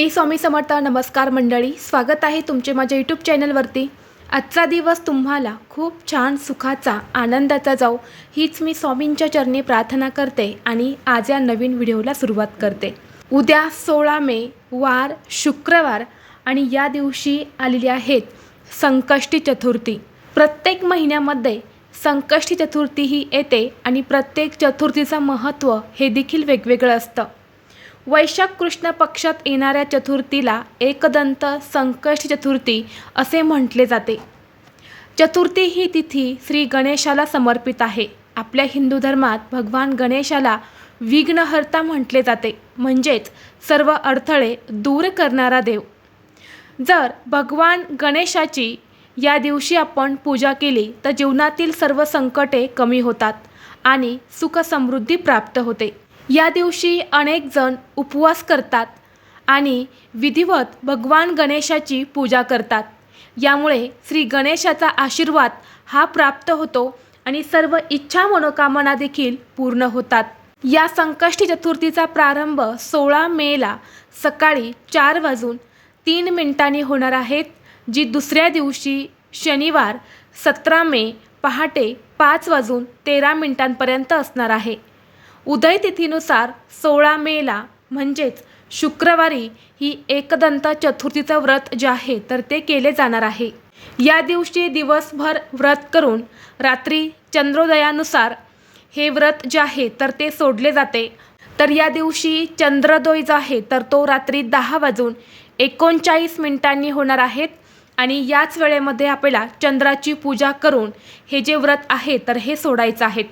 श्री स्वामी समर्थ नमस्कार मंडळी. स्वागत आहे तुमचे माझ्या यूट्यूब चॅनलवरती आजचा दिवस तुम्हाला खूप छान सुखाचा आनंदाचा जाऊ हीच मी स्वामींच्या चरणी प्रार्थना करते आणि आज या नवीन व्हिडिओला सुरुवात करते. उद्या सोळा मे वार शुक्रवार आणि या दिवशी आलेली आहेत संकष्टी चतुर्थी. प्रत्येक महिन्यामध्ये संकष्टी चतुर्थी ही येते आणि प्रत्येक चतुर्थीचं महत्त्व हे देखील वेगवेगळं असतं. वैशाख कृष्ण पक्षात येणाऱ्या चतुर्थीला एकदंत संकष्टी चतुर्थी असे म्हटले जाते. चतुर्थी ही तिथी श्री गणेशाला समर्पित आहे. आपल्या हिंदू धर्मात भगवान गणेशाला विघ्नहर्ता म्हटले जाते. म्हणजेच सर्व अडथळे दूर करणारा देव. जर भगवान गणेशाची या दिवशी आपण पूजा केली तर जीवनातील सर्व संकटे कमी होतात आणि सुखसमृद्धी प्राप्त होते. या दिवशी अनेक जण उपवास करतात आणि विधिवत भगवान गणेशाची पूजा करतात. यामुळे श्री गणेशाचा आशीर्वाद हा प्राप्त होतो आणि सर्व इच्छा मनोकामना देखील पूर्ण होतात. या संकष्टी चतुर्थीचा प्रारंभ सोळा मेला सकाळी चार वाजून तीन मिनिटांनी होणार आहेत जी दुसऱ्या दिवशी शनिवार सतरा मे पहाटे पाच वाजून तेरा मिनिटांपर्यंत असणार आहे. उदयतिथीनुसार सोळा मेला म्हणजेच शुक्रवारी ही एकदंत चतुर्थीचं व्रत जे आहे तर ते केले जाणार आहे. या दिवशी दिवसभर व्रत करून रात्री चंद्रोदयानुसार हे व्रत जे आहे तर ते सोडले जाते. तर या दिवशी चंद्रोदय जो आहे तर तो रात्री दहा वाजून एकोणचाळीस मिनिटांनी होणार आहेत आणि याच वेळेमध्ये आपल्याला चंद्राची पूजा करून हे जे व्रत आहे तर हे सोडायचं आहेत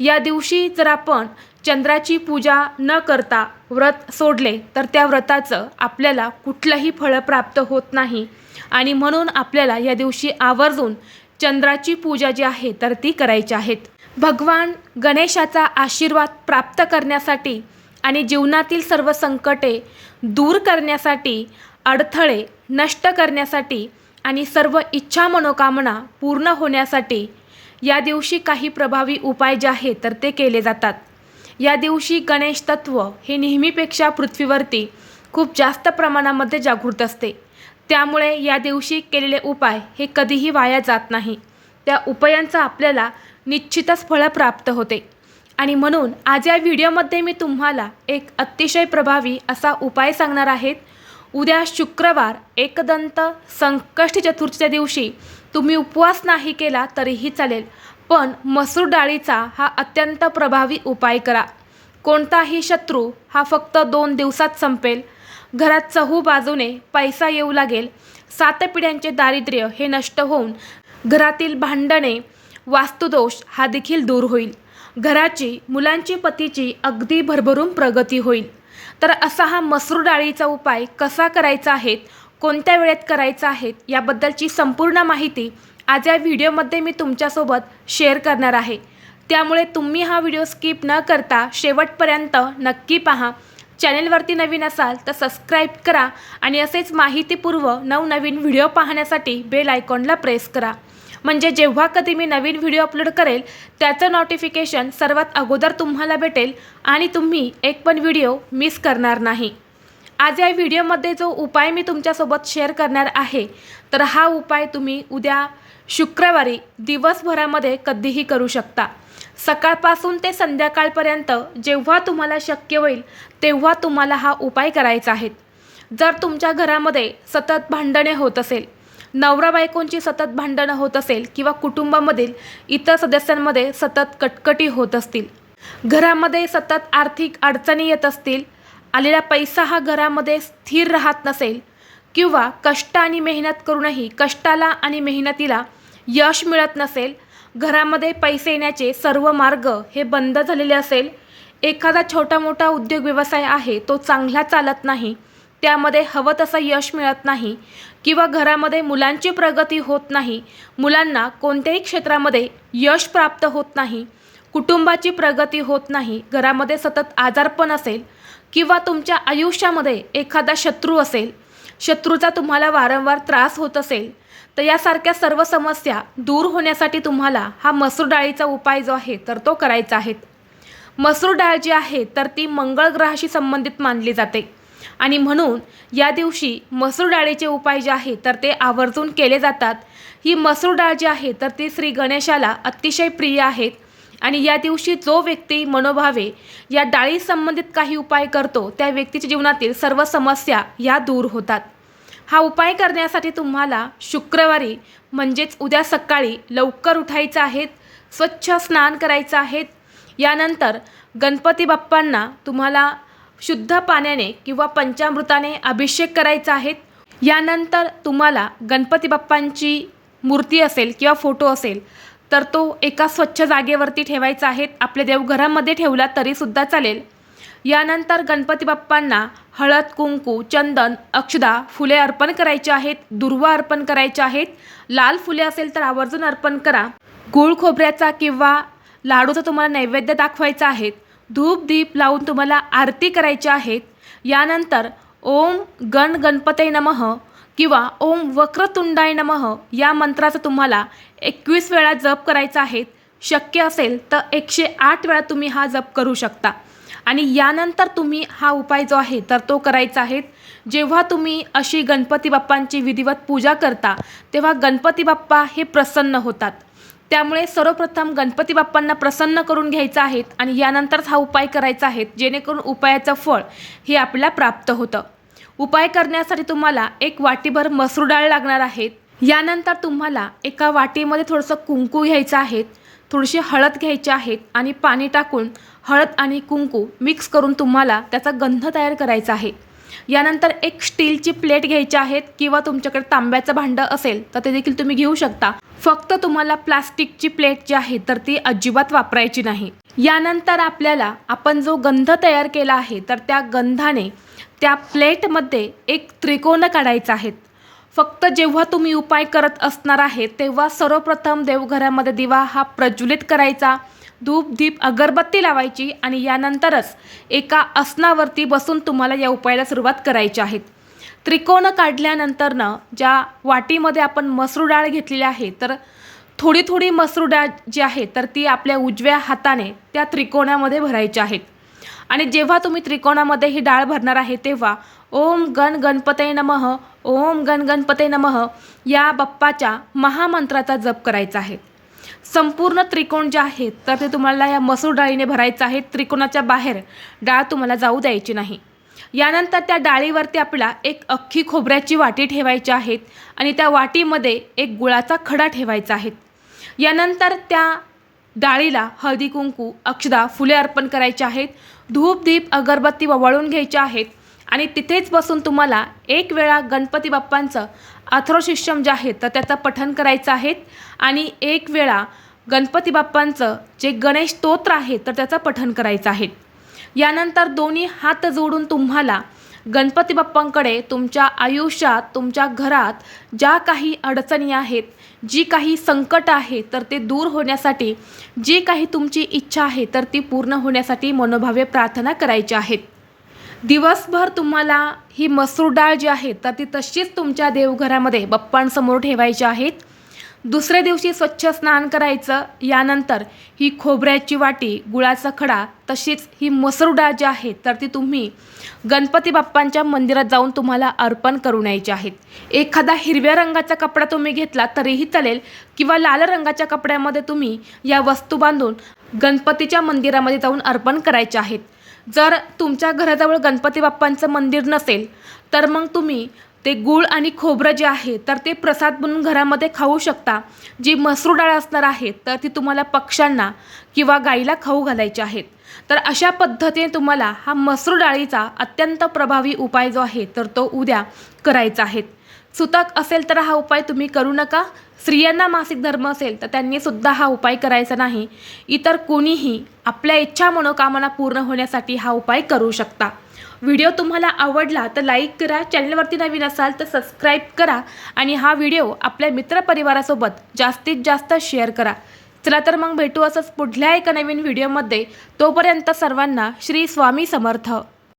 या दिवशी जर आपण चंद्राची पूजा न करता व्रत सोडले तर त्या व्रताचं आपल्याला कुठलंही फळ प्राप्त होत नाही. आणि म्हणून आपल्याला या दिवशी आवर्जून चंद्राची पूजा जी आहे तर ती करायची आहेत. भगवान गणेशाचा आशीर्वाद प्राप्त करण्यासाठी आणि जीवनातील सर्व संकटे दूर करण्यासाठी अडथळे नष्ट करण्यासाठी आणि सर्व इच्छा मनोकामना पूर्ण होण्यासाठी या दिवशी काही प्रभावी उपाय जे आहेत तर ते केले जातात. या दिवशी गणेश तत्व हे नेहमीपेक्षा पृथ्वीवरती खूप जास्त प्रमाणामध्ये जागृत असते. त्यामुळे या दिवशी केलेले उपाय हे कधीही वाया जात नाही. त्या उपायांचा आपल्याला निश्चितच फळं प्राप्त होते. आणि म्हणून आज या व्हिडिओमध्ये मी तुम्हाला एक अतिशय प्रभावी असा उपाय सांगणार आहेत उद्या शुक्रवार एकदंत संकष्टी चतुर्थीच्या दिवशी तुम्ही उपवास नाही केला तरीही चालेल पण मसूर डाळीचा हा अत्यंत प्रभावी उपाय करा. कोणताही शत्रू हा फक्त दोन दिवसात संपेल. घरात चहू बाजूने पैसा येऊ लागेल. सात पिढ्यांचे दारिद्र्य हे नष्ट होऊन घरातील भांडणे वास्तुदोष हा देखील दूर होईल. घराची मुलांची पतीची अगदी भरभरून प्रगती होईल. तर असा हा मसूर डाळीचा उपाय कसा करायचा आहे कोणत्या वेळेत करायचा आहे याबद्दलची संपूर्ण माहिती आज या व्हिडिओमध्ये मी तुमच्यासोबत शेअर करणार आहे. त्यामुळे तुम्ही हा व्हिडिओ स्किप न करता शेवटपर्यंत नक्की पहा. चॅनेलवरती नवीन असाल तर सबस्क्राईब करा आणि असेच माहितीपूर्व नवनवीन व्हिडिओ पाहण्यासाठी बेल आयकॉनला प्रेस करा. म्हणजे जेव्हा कधी मी नवीन व्हिडिओ अपलोड करेल त्याचं नोटिफिकेशन सर्वात अगोदर तुम्हाला भेटेल आणि तुम्ही एक पण व्हिडिओ मिस करणार नाही. आज या व्हिडिओमध्ये जो उपाय मी तुमच्यासोबत शेअर करणार आहे तर हा उपाय तुम्ही उद्या शुक्रवारी दिवसभरामध्ये कधीही करू शकता. सकाळपासून ते संध्याकाळपर्यंत जेव्हा तुम्हाला शक्य होईल तेव्हा तुम्हाला हा उपाय करायचा आहे. जर तुमच्या घरामध्ये सतत भांडणे होत असेल नवरा बायकोंची सतत भांडणं होत असेल किंवा कुटुंबामधील इतर सदस्यांमध्ये सतत कटकटी होत असतील घरामध्ये सतत आर्थिक अडचणी येत असतील आलेला पैसा हा घरामध्ये स्थिर राहत नसेल किंवा कष्ट आणि मेहनत करूनही कष्टाला आणि मेहनतीला यश मिळत नसेल घरामध्ये पैसे येण्याचे सर्व मार्ग हे बंद झालेले असेल एखादा छोटा मोठा उद्योग व्यवसाय आहे तो चांगला चालत नाही त्यामध्ये हवं तसं यश मिळत नाही किंवा घरामध्ये मुलांची प्रगती होत नाही मुलांना कोणत्याही क्षेत्रामध्ये यश प्राप्त होत नाही कुटुंबाची प्रगती होत नाही घरामध्ये सतत आजारपण असेल किंवा तुमच्या आयुष्यामध्ये एखादा शत्रू असेल शत्रूचा तुम्हाला वारंवार त्रास होत असेल तर यासारख्या सर्व समस्या दूर होण्यासाठी तुम्हाला हा मसूर डाळीचा उपाय जो आहे तर तो करायचा आहे. मसूर डाळ जी आहे तर ती मंगळ ग्रहाशी संबंधित मानली जाते. आणि म्हणून या दिवशी मसूर डाळीचे उपाय जे आहे तर ते आवर्जून केले जातात. ही मसूर डाळ जी आहे तर ती श्री गणेशाला अतिशय प्रिय आहेत. आणि या दिवशी जो व्यक्ती मनोभावे या डाळी संबंधित काही उपाय करतो त्या व्यक्तीच्या जीवनातील सर्व समस्या या दूर होतात. हा उपाय करण्यासाठी तुम्हाला शुक्रवारी म्हणजेच उद्या सकाळी लवकर उठायचं आहे स्वच्छ स्नान करायचं आहे. यानंतर गणपती बाप्पांना तुम्हाला शुद्ध पाण्याने किंवा पंचामृताने अभिषेक करायचा आहे. यानंतर तुम्हाला गणपती बाप्पांची मूर्ती असेल किंवा फोटो असेल तर तो एका स्वच्छ जागेवरती ठेवायचा आहे. आपल्या देवघरामध्ये ठेवला तरीसुद्धा चालेल. यानंतर गणपती बाप्पांना हळद कुंकू चंदन अक्षदा फुले अर्पण करायचे आहेत. दुर्वा अर्पण करायचे आहेत. लाल फुले असेल तर आवर्जून अर्पण करा. गूळ खोबऱ्याचा किंवा लाडूचा तुम्हाला नैवेद्य दाखवायचा आहे. धूप दीप लावून तुम्हाला आरती करायची आहेत यानंतर ओम गण गणपतय नमः किंवा ओम वक्रतुंडाय नमः या मंत्राचा तुम्हाला एकवीस वेळा जप करायचा आहे. शक्य असेल तर एकशे आठ वेळा तुम्ही हा जप करू शकता. आणि यानंतर तुम्ही हा उपाय जो आहे तर तो करायचा आहे. जेव्हा तुम्ही अशी गणपती बाप्पांची विधिवत पूजा करता तेव्हा गणपती बाप्पा हे प्रसन्न होतात. त्यामुळे सर्वप्रथम गणपती बाप्पांना प्रसन्न करून घ्यायचं आहेत आणि यानंतरच हा उपाय करायचा आहे जेणेकरून उपायाचं फळ हे आपल्याला प्राप्त होतं. उपाय करण्यासाठी तुम्हाला एक वाटीभर मसूर डाळ लागणार आहेत यानंतर तुम्हाला एका वाटीमध्ये थोडंसं कुंकू घ्यायचं आहे थोडीशी हळद घ्यायची आहेत आणि पाणी टाकून हळद आणि कुंकू मिक्स करून तुम्हाला त्याचा गंध तयार करायचा आहे. यानंतर एक स्टीलची प्लेट घ्यायची आहेत किंवा तुमच्याकडे तांब्याचं भांडं असेल तर ते देखील तुम्ही घेऊ शकता. फक्त तुम्हाला प्लास्टिकची प्लेट जी आहे तर ती अजिबात वापरायची नाही. यानंतर आपल्याला आपण जो गंध तयार केला आहे तर त्या गंधाने त्या प्लेटमध्ये एक त्रिकोण काढायचा आहेत फक्त जेव्हा तुम्ही उपाय करत असणार आहे तेव्हा सर्वप्रथम देवघरामध्ये दिवा हा प्रज्वलित करायचा धूप दीप अगरबत्ती लावायची आणि यानंतरच एका आसनावरती बसून तुम्हाला या उपायाला सुरुवात करायची आहेत त्रिकोण काढल्यानंतरनं ज्या वाटीमध्ये आपण मसूर डाळ घेतलेली आहे तर थोडी थोडी मसूर डाळ जी आहे तर ती आपल्या उजव्या हाताने त्या त्रिकोणामध्ये भरायची आहेत. आणि जेव्हा तुम्ही त्रिकोणामध्ये ही डाळ भरणार आहे तेव्हा ओम गण गणपते नमः ओम गण गणपते नमः या बाप्पाच्या महामंत्राचा जप करायचा आहे. संपूर्ण त्रिकोण जे आहेत तर ते तुम्हाला या मसूर डाळीने भरायचं आहे. त्रिकोणाच्या बाहेर डाळ तुम्हाला जाऊ द्यायची नाही. यानंतर त्या डाळीवरती आपल्याला एक अख्खी खोबऱ्याची वाटी ठेवायची आहेत आणि त्या वाटीमध्ये एक गुळाचा खडा ठेवायचा आहे. यानंतर त्या डाळीला हळदी कुंकू अक्षदा फुले अर्पण करायचे आहेत. धूप दीप अगरबत्ती ववाळून घ्यायच्या आहेत. आणि तिथेच बसून तुम्हाला एक वेळा गणपती बाप्पांचं अथ्रोशिष्यम जे आहे तर त्याचं पठन करायचं आहे. आणि एक वेळा गणपती बाप्पांचं जे गणेश स्तोत्र आहे तर त्याचं पठन करायचं आहे. यानंतर दोन्ही हात जोडून तुम्हाला गणपती बाप्पांकडे तुमच्या आयुष्यात तुमच्या घरात ज्या काही अडचणी आहेत जी काही संकट आहे तर ते दूर होण्यासाठी जी काही तुमची इच्छा आहे तर ती पूर्ण होण्यासाठी मनोभावे प्रार्थना करायची आहेत. दिवसभर तुम्हाला ही मसूर डाळ जी आहे तर ती तशीच तुमच्या देवघरामध्ये बाप्पांसमोर ठेवायची आहेत. दुसऱ्या दिवशी स्वच्छ स्नान करायचं यानंतर ही खोबऱ्याची वाटी गुळाचा खडा तशीच ही मसूर डाळ जी आहे तर ती तुम्ही गणपती बाप्पांच्या मंदिरात जाऊन तुम्हाला अर्पण करून यायचे आहेत. एखादा हिरव्या रंगाचा कपडा तुम्ही घेतला तरीही चालेल किंवा लाल रंगाच्या कपड्यामध्ये तुम्ही या वस्तू बांधून गणपतीच्या मंदिरामध्ये जाऊन अर्पण करायचे आहेत. जर तुमच्या घराजवळ गणपती बाप्पांचं मंदिर नसेल तर मग तुम्ही ते गूळ आणि खोबरं जे आहे तर ते प्रसाद म्हणून घरामध्ये खाऊ शकता. जी मसूर डाळ असणार आहे तर ती तुम्हाला पक्ष्यांना किंवा गाईला खाऊ घालायची आहेत तर अशा पद्धतीने तुम्हाला हा मसूर डाळीचा अत्यंत प्रभावी उपाय जो आहे तर तो उद्या करायचा आहे. सुतक असेल तर हा उपाय तुम्ही करू नका. स्त्रियांना मासिक धर्म असेल तर त्यांनी सुद्धा हा उपाय करायचा नाही. इतर कोणीही आपल्या इच्छा मनोकामना पूर्ण होण्यासाठी हा उपाय करू शकता. व्हिडिओ तुम्हाला आवडला तर लाईक करा चॅनलवरती नवीन असाल तर सबस्क्राईब करा आणि हा व्हिडिओ आपल्या मित्रपरिवारासोबत जास्तीत जास्त शेअर करा. चला तर मग भेटू असंच पुढल्या एका नवीन व्हिडिओमध्ये. तोपर्यंत सर्वांना श्री स्वामी समर्थ.